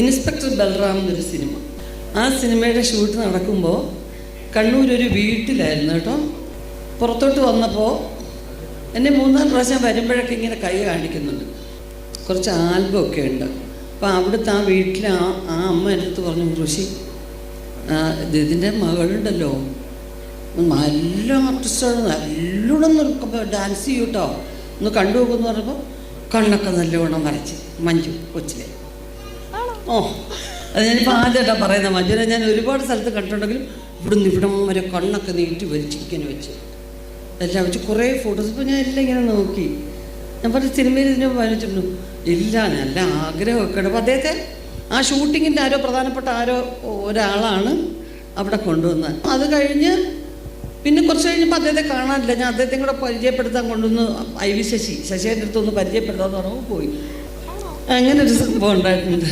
Inspector Balram എന്നൊരു cinema. ആ സിനിമയുടെ ഷൂട്ട് നടക്കുമ്പോൾ കണ്ണൂർ ഒരു വീട്ടിലായിരുന്നു കേട്ടോ. പുറത്തോട്ട് വന്നപ്പോൾ എന്നെ മൂന്നാം പ്രാവശ്യം വരുമ്പോഴൊക്കെ ഇങ്ങനെ കൈ കാണിക്കുന്നുണ്ട്. കുറച്ച് ആൽബമൊക്കെ ഉണ്ട്. അപ്പോൾ അവിടുത്തെ ആ വീട്ടിലെ ആ ആ അമ്മ എന്റെ അടുത്ത് പറഞ്ഞു ഋഷി ഇതിന്റെ മകളുണ്ടല്ലോ. നല്ല ആർട്ടിസ്റ്റാണ് നല്ലോണം ഡാൻസ് ചെയ്യൂട്ടോ. ഒന്ന് കണ്ടു നോക്കുമെന്ന് പറഞ്ഞപ്പോൾ കണ്ണൊക്കെ നല്ലോണം വരച്ച് മഞ്ജു കൊച്ചിലെ. ഓ അത് ഞാനിപ്പോൾ ആദ്യമായിട്ടാണ് പറയുന്നത് മഞ്ജുനെ ഞാൻ ഒരുപാട് സ്ഥലത്ത് കണ്ടിട്ടുണ്ടെങ്കിലും ഇവിടുന്ന് ഇവിടം വരെ കണ്ണൊക്കെ നീട്ടി വലിച്ചിരിക്കാൻ വെച്ച്. എല്ലാം വെച്ച് കുറേ ഫോട്ടോസ് ഇപ്പോൾ ഞാൻ എല്ലാം ഇങ്ങനെ നോക്കി. ഞാൻ പറഞ്ഞ സിനിമയിൽ ഇതിനെ വായിച്ചിട്ടുണ്ട് ഇല്ല നല്ല ആഗ്രഹമൊക്കെ ഉണ്ട് അപ്പോൾ അദ്ദേഹത്തെ ആ ഷൂട്ടിങ്ങിന്റെ ആരോ പ്രധാനപ്പെട്ട ആരോ ഒരാളാണ് അവിടെ കൊണ്ടുവന്നത്. അത് കഴിഞ്ഞ് പിന്നെ കുറച്ച് കഴിഞ്ഞപ്പോൾ അദ്ദേഹത്തെ കാണാനില്ല. ഞാൻ അദ്ദേഹത്തെ കൂടെ പരിചയപ്പെടുത്താൻ കൊണ്ടുവന്ന് ഐ വി ശശി. ശശിയുടെ അടുത്തൊന്ന് പരിചയപ്പെടുത്താമെന്ന് പറഞ്ഞു പോയി. അങ്ങനെ ഒരു സംഭവം ഉണ്ടായിട്ടുണ്ട്.